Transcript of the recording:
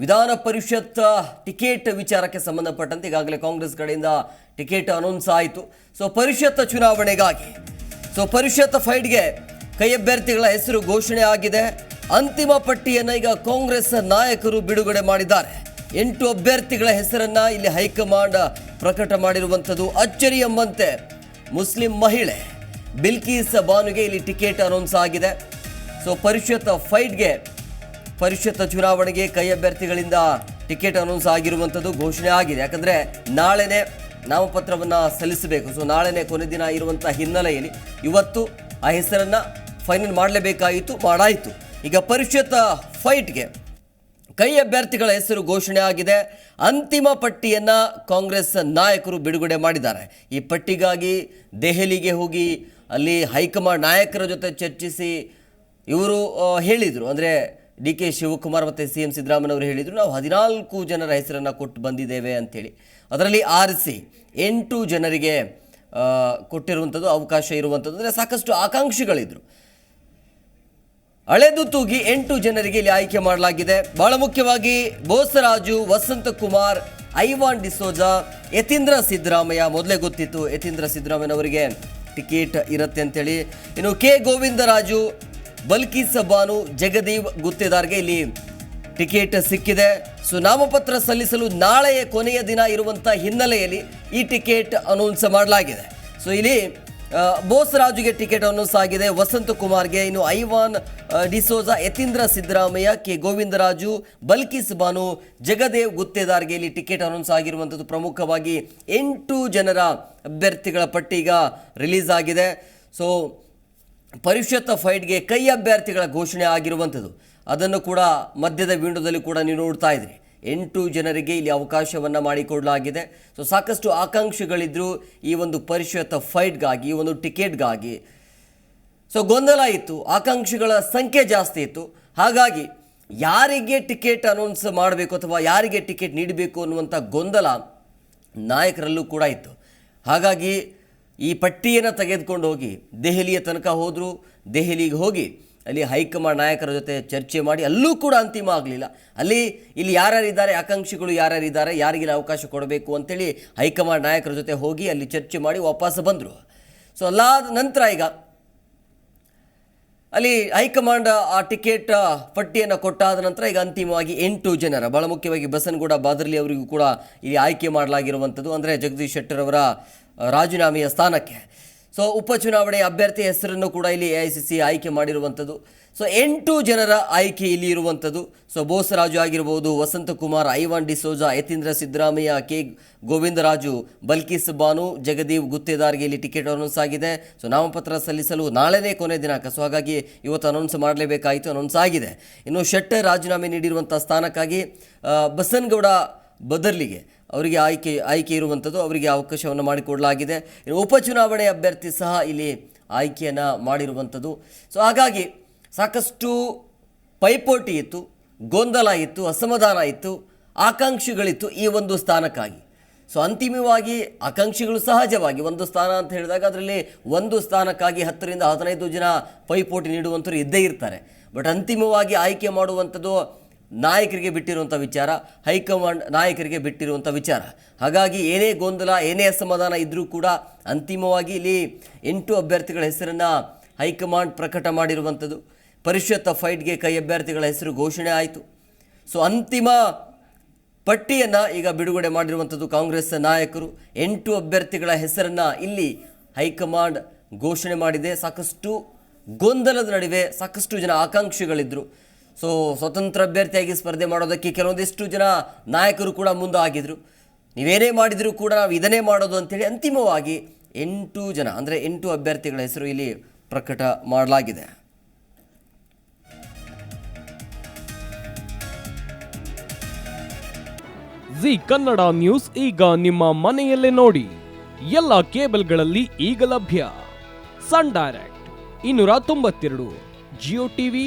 ವಿಧಾನ ಪರಿಷತ್ ಟಿಕೆಟ್ ವಿಚಾರಕ್ಕೆ ಸಂಬಂಧಪಟ್ಟಂತೆ ಈಗಾಗಲೇ ಕಾಂಗ್ರೆಸ್ ಕಡೆಯಿಂದ ಟಿಕೆಟ್ ಅನೌನ್ಸ್ ಆಯಿತು. ಸೊ ಪರಿಷತ್ ಚುನಾವಣೆಗಾಗಿ ಸೊ ಪರಿಷತ್ ಫೈಟ್ಗೆ ಕೈ ಅಭ್ಯರ್ಥಿಗಳ ಹೆಸರು ಘೋಷಣೆ ಆಗಿದೆ. ಅಂತಿಮ ಪಟ್ಟಿಯನ್ನು ಈಗ ಕಾಂಗ್ರೆಸ್ ನಾಯಕರು ಬಿಡುಗಡೆ ಮಾಡಿದ್ದಾರೆ. ಎಂಟು ಅಭ್ಯರ್ಥಿಗಳ ಹೆಸರನ್ನ ಇಲ್ಲಿ ಹೈಕಮಾಂಡ್ ಪ್ರಕಟ ಮಾಡಿರುವಂಥದ್ದು. ಅಚ್ಚರಿ ಎಂಬಂತೆ ಮುಸ್ಲಿಂ ಮಹಿಳೆ ಬಿಲ್ಕೀಸ್ ಬಾನುಗೆ ಇಲ್ಲಿ ಟಿಕೆಟ್ ಅನೌನ್ಸ್ ಆಗಿದೆ. ಸೊ ಪರಿಷತ್ ಫೈಟ್ಗೆ ಪರಿಷತ್ ಚುನಾವಣೆಗೆ ಕೈ ಅಭ್ಯರ್ಥಿಗಳಿಂದ ಟಿಕೆಟ್ ಅನೌನ್ಸ್ ಆಗಿರುವಂಥದ್ದು ಘೋಷಣೆ ಆಗಿದೆ. ಯಾಕಂದರೆ ನಾಳೆನೇ ನಾಮಪತ್ರವನ್ನು ಸಲ್ಲಿಸಬೇಕು. ಸೊ ನಾಳೆನೇ ಕೊನೆ ದಿನ ಇರುವಂಥ ಹಿನ್ನೆಲೆಯಲ್ಲಿ ಇವತ್ತು ಆ ಹೆಸರನ್ನು ಫೈನಲ್ ಮಾಡಲೇಬೇಕಾಯಿತು, ಮಾಡಾಯಿತು. ಈಗ ಪರಿಷತ್ ಫೈಟ್ಗೆ ಕೈ ಅಭ್ಯರ್ಥಿಗಳ ಹೆಸರು ಘೋಷಣೆ ಆಗಿದೆ. ಅಂತಿಮ ಪಟ್ಟಿಯನ್ನು ಕಾಂಗ್ರೆಸ್ ನಾಯಕರು ಬಿಡುಗಡೆ ಮಾಡಿದ್ದಾರೆ. ಈ ಪಟ್ಟಿಗಾಗಿ ದೆಹಲಿಗೆ ಹೋಗಿ ಅಲ್ಲಿ ಹೈಕಮಾಂಡ್ ನಾಯಕರ ಜೊತೆ ಚರ್ಚಿಸಿ ಇವರು ಹೇಳಿದರು. ಅಂದರೆ ಡಿ ಕೆ ಶಿವಕುಮಾರ್ ಮತ್ತು ಸಿ ಎಂ ಸಿದ್ದರಾಮಯ್ಯವರು ಹೇಳಿದರು, ನಾವು ಹದಿನಾಲ್ಕು ಜನರ ಹೆಸರನ್ನು ಕೊಟ್ಟು ಬಂದಿದ್ದೇವೆ ಅಂಥೇಳಿ ಅದರಲ್ಲಿ ಆರಿಸಿ ಎಂಟು ಜನರಿಗೆ ಕೊಟ್ಟಿರುವಂಥದ್ದು, ಅವಕಾಶ ಇರುವಂಥದ್ದು. ಅಂದರೆ ಸಾಕಷ್ಟು ಆಕಾಂಕ್ಷಿಗಳಿದ್ರು. ಅಳೆದು ತೂಗಿ ಎಂಟು ಜನರಿಗೆ ಇಲ್ಲಿ ಆಯ್ಕೆ ಮಾಡಲಾಗಿದೆ. ಬಹಳ ಮುಖ್ಯವಾಗಿ ಬೋಸರಾಜು ವಸಂತಕುಮಾರ್ ಐವಾನ್ ಡಿಸೋಜಾ, ಯತೀಂದ್ರ ಸಿದ್ದರಾಮಯ್ಯ. ಮೊದಲೇ ಗೊತ್ತಿತ್ತು, ಯತೀಂದ್ರ ಸಿದ್ದರಾಮಯ್ಯನವರಿಗೆ ಟಿಕೆಟ್ ಇರುತ್ತೆ ಅಂತೇಳಿ. ಇನ್ನು ಕೆ ಗೋವಿಂದರಾಜು ಬಲ್ಕೀಸ್ ಬಾನು ಜಗದೀವ್ ಗುತ್ತೇದಾರ್ಗೆ ಇಲ್ಲಿ ಟಿಕೆಟ್ ಸಿಕ್ಕಿದೆ. ಸೊ ನಾಮಪತ್ರ ಸಲ್ಲಿಸಲು ನಾಳೆಯ ಕೊನೆಯ ದಿನ ಇರುವಂಥ ಹಿನ್ನೆಲೆಯಲ್ಲಿ ಈ ಟಿಕೆಟ್ ಅನೌನ್ಸ್ ಮಾಡಲಾಗಿದೆ. ಸೊ ಇಲ್ಲಿ ಬೋಸ್ ರಾಜುಗೆ ಟಿಕೆಟ್ ಅನೌನ್ಸ್ ಆಗಿದೆ ವಸಂತ ಕುಮಾರ್ಗೆ, ಇನ್ನು ಐವಾನ್ ಡಿಸೋಜಾ ಯತೀಂದ್ರ ಸಿದ್ದರಾಮಯ್ಯ, ಕೆ ಗೋವಿಂದರಾಜು ಬಲ್ಕಿಸ್ ಬಾನು ಜಗದೇವ್ ಗುತ್ತೇದಾರ್ಗೆ ಇಲ್ಲಿ ಟಿಕೆಟ್ ಅನೌನ್ಸ್ ಆಗಿರುವಂಥದ್ದು ಪ್ರಮುಖವಾಗಿ ಎಂಟು ಜನರ ಅಭ್ಯರ್ಥಿಗಳ ಪಟ್ಟಿ ಈಗ ರಿಲೀಸ್ ಆಗಿದೆ. ಸೊ ಪರಿಷತ್ ಫೈಟ್ಗೆ ಕೈ ಅಭ್ಯರ್ಥಿಗಳ ಘೋಷಣೆ ಆಗಿರುವಂಥದ್ದು. ಅದನ್ನು ಕೂಡ ಮಧ್ಯದ ವಿಂಡೋದಲ್ಲಿ ಕೂಡ ನೀವು ನೋಡ್ತಾ ಇದ್ರಿ. ಎಂಟು ಜನರಿಗೆ ಇಲ್ಲಿ ಅವಕಾಶವನ್ನು ಮಾಡಿಕೊಡಲಾಗಿದೆ. ಸೊ ಸಾಕಷ್ಟು ಆಕಾಂಕ್ಷಿಗಳಿದ್ರು ಈ ಒಂದು ಪರಿಷತ್ ಫೈಟ್ಗಾಗಿ, ಈ ಒಂದು ಟಿಕೆಟ್ಗಾಗಿ. ಸೊ ಗೊಂದಲ ಇತ್ತು. ಆಕಾಂಕ್ಷಿಗಳ ಸಂಖ್ಯೆ ಜಾಸ್ತಿ ಇತ್ತು. ಹಾಗಾಗಿ ಯಾರಿಗೆ ಟಿಕೆಟ್ ಅನೌನ್ಸ್ ಮಾಡಬೇಕು ಅಥವಾ ಯಾರಿಗೆ ಟಿಕೆಟ್ ನೀಡಬೇಕು ಅನ್ನುವಂಥ ಗೊಂದಲ ನಾಯಕರಲ್ಲೂ ಕೂಡ ಇತ್ತು. ಹಾಗಾಗಿ ಈ ಪಟ್ಟಿಯನ್ನು ತೆಗೆದುಕೊಂಡು ಹೋಗಿ ದೆಹಲಿಯ ತನಕ ಹೋದರು. ದೆಹಲಿಗೆ ಹೋಗಿ ಅಲ್ಲಿ ಹೈಕಮಾಂಡ್ ನಾಯಕರ ಜೊತೆ ಚರ್ಚೆ ಮಾಡಿ ಅಲ್ಲೂ ಕೂಡ ಅಂತಿಮ ಆಗಲಿಲ್ಲ. ಅಲ್ಲಿ ಇಲ್ಲಿ ಯಾರ್ಯಾರಿದ್ದಾರೆ, ಆಕಾಂಕ್ಷಿಗಳು ಯಾರ್ಯಾರಿದ್ದಾರೆ, ಯಾರಿಗೆಲ್ಲ ಅವಕಾಶ ಕೊಡಬೇಕು ಅಂತೇಳಿ ಹೈಕಮಾಂಡ್ ನಾಯಕರ ಜೊತೆ ಹೋಗಿ ಅಲ್ಲಿ ಚರ್ಚೆ ಮಾಡಿ ವಾಪಸ್ ಬಂದರು. ಸೊ ಅಲ್ಲಾದ ನಂತರ ಈಗ ಅಲ್ಲಿ ಹೈಕಮಾಂಡ್ ಆ ಟಿಕೆಟ್ ಪಟ್ಟಿಯನ್ನು ಕೊಟ್ಟಾದ ನಂತರ ಈಗ ಅಂತಿಮವಾಗಿ ಎಂಟು ಜನರ ಭಾಳ ಮುಖ್ಯವಾಗಿ ಬಸನಗೌಡ, ಬಾದರ್ಲಿ ಅವರಿಗೂ ಕೂಡ ಇಲ್ಲಿ ಆಯ್ಕೆ ಮಾಡಲಾಗಿರುವಂಥದ್ದು. ಅಂದರೆ ಜಗದೀಶ್ ಶೆಟ್ಟರ್ ಅವರ ರಾಜೀನಾಮೆಯ ಸ್ಥಾನಕ್ಕೆ. ಸೊ ಉಪಚುನಾವಣೆಯ ಅಭ್ಯರ್ಥಿ ಹೆಸರನ್ನು ಕೂಡ ಇಲ್ಲಿ ಎ ಐ ಸಿ ಸಿ ಆಯ್ಕೆ ಮಾಡಿರುವಂಥದ್ದು. ಸೊ ಎಂಟು ಜನರ ಆಯ್ಕೆ ಇಲ್ಲಿ ಇರುವಂಥದ್ದು. ಸೊ ಬೋಸರಾಜು ಆಗಿರ್ಬೋದು, ವಸಂತಕುಮಾರ್, ಐವಾನ್ ಡಿಸೋಜಾ ಯತೀಂದ್ರ ಸಿದ್ದರಾಮಯ್ಯ, ಕೆ. ಗೋವಿಂದರಾಜು, ಬಲ್ಕೀಸ್ ಬಾನು ಜಗದೀವ್ ಗುತ್ತೇದಾರ್ಗೆ ಇಲ್ಲಿ ಟಿಕೆಟ್ ಅನೌನ್ಸ್ ಆಗಿದೆ. ಸೊ ನಾಮಪತ್ರ ಸಲ್ಲಿಸಲು ನಾಳೆನೇ ಕೊನೆ ದಿನಾಂಕ. ಸೊ ಹಾಗಾಗಿ ಇವತ್ತು ಅನೌನ್ಸ್ ಮಾಡಲೇಬೇಕಾಯಿತು, ಅನೌನ್ಸ್ ಆಗಿದೆ. ಇನ್ನು ಶೆಟ್ಟರ್ ರಾಜೀನಾಮೆ ನೀಡಿರುವಂಥ ಸ್ಥಾನಕ್ಕಾಗಿ ಬಸನ್ಗೌಡ ಬಸನಗೌಡ ಬದರ್ಲಿಗೆ. ಅವರಿಗೆ ಆಯ್ಕೆ ಆಯ್ಕೆ ಇರುವಂಥದ್ದು ಅವರಿಗೆ ಅವಕಾಶವನ್ನು ಮಾಡಿಕೊಡಲಾಗಿದೆ. ಉಪ ಉಪಚುನಾವಣೆ ಅಭ್ಯರ್ಥಿ ಸಹ ಇಲ್ಲಿ ಆಯ್ಕೆಯನ್ನು ಮಾಡಿರುವಂಥದ್ದು. ಸೊ ಹಾಗಾಗಿ ಸಾಕಷ್ಟು ಪೈಪೋಟಿ ಇತ್ತು, ಗೊಂದಲ ಇತ್ತು, ಅಸಮಾಧಾನ ಇತ್ತು, ಆಕಾಂಕ್ಷಿಗಳಿತ್ತು ಈ ಒಂದು ಸ್ಥಾನಕ್ಕಾಗಿ. ಸೊ ಅಂತಿಮವಾಗಿ ಆಕಾಂಕ್ಷಿಗಳು ಸಹಜವಾಗಿ ಒಂದು ಸ್ಥಾನ ಅಂತ ಹೇಳಿದಾಗ ಅದರಲ್ಲಿ ಒಂದು ಸ್ಥಾನಕ್ಕಾಗಿ ಹತ್ತರಿಂದ ಹದಿನೈದು ಜನ ಪೈಪೋಟಿ ನೀಡುವಂಥವ್ರು ಇದ್ದೇ ಇರ್ತಾರೆ. ಬಟ್ ಅಂತಿಮವಾಗಿ ಆಯ್ಕೆ ಮಾಡುವಂಥದ್ದು ನಾಯಕರಿಗೆ ಬಿಟ್ಟಿರುವಂಥ ವಿಚಾರ, ಹೈಕಮಾಂಡ್ ನಾಯಕರಿಗೆ ಬಿಟ್ಟಿರುವಂಥ ವಿಚಾರ. ಹಾಗಾಗಿ ಏನೇ ಗೊಂದಲ, ಏನೇ ಅಸಮಾಧಾನ ಇದ್ದರೂ ಕೂಡ ಅಂತಿಮವಾಗಿ ಇಲ್ಲಿ ಎಂಟು ಅಭ್ಯರ್ಥಿಗಳ ಹೆಸರನ್ನು ಹೈಕಮಾಂಡ್ ಪ್ರಕಟ ಮಾಡಿರುವಂಥದ್ದು ಪರಿಷತ್ ಫೈಟ್ಗೆ ಕೈ ಅಭ್ಯರ್ಥಿಗಳ ಹೆಸರು ಘೋಷಣೆ ಆಯಿತು. ಸೊ ಅಂತಿಮ ಪಟ್ಟಿಯನ್ನು ಈಗ ಬಿಡುಗಡೆ ಮಾಡಿರುವಂಥದ್ದು ಕಾಂಗ್ರೆಸ್ ನಾಯಕರು. ಎಂಟು ಅಭ್ಯರ್ಥಿಗಳ ಹೆಸರನ್ನು ಇಲ್ಲಿ ಹೈಕಮಾಂಡ್ ಘೋಷಣೆ ಮಾಡಿದೆ. ಸಾಕಷ್ಟು ಗೊಂದಲದ ನಡುವೆ ಸಾಕಷ್ಟು ಜನ ಆಕಾಂಕ್ಷಿಗಳಿದ್ದರು ಸೊ ಸ್ವತಂತ್ರ ಅಭ್ಯರ್ಥಿಯಾಗಿ ಸ್ಪರ್ಧೆ ಮಾಡೋದಕ್ಕೆ ಕೆಲವೊಂದಿಷ್ಟು ಜನ ನಾಯಕರು ಕೂಡ ಮುಂದೆ ಆಗಿದ್ರು ನೀವೇನೇ ಮಾಡಿದರೂ ಕೂಡ ನಾವು ಇದನ್ನೇ ಮಾಡೋದು ಅಂತೇಳಿ ಅಂತಿಮವಾಗಿ ಎಂಟು ಜನ, ಅಂದರೆ ಎಂಟು ಅಭ್ಯರ್ಥಿಗಳ ಹೆಸರು ಇಲ್ಲಿ ಪ್ರಕಟ ಮಾಡಲಾಗಿದೆ. ಜಿ ಕನ್ನಡ ನ್ಯೂಸ್ ಈಗ ನಿಮ್ಮ ಮನೆಯಲ್ಲೇ ನೋಡಿ. ಎಲ್ಲ ಕೇಬಲ್ಗಳಲ್ಲಿ ಈಗ ಲಭ್ಯ. ಸನ್ ಡೈರೆಕ್ಟ್, ಇನ್ನೂರ ತೊಂಬತ್ತೆರಡು, ಜಿಯೋ ಟಿವಿ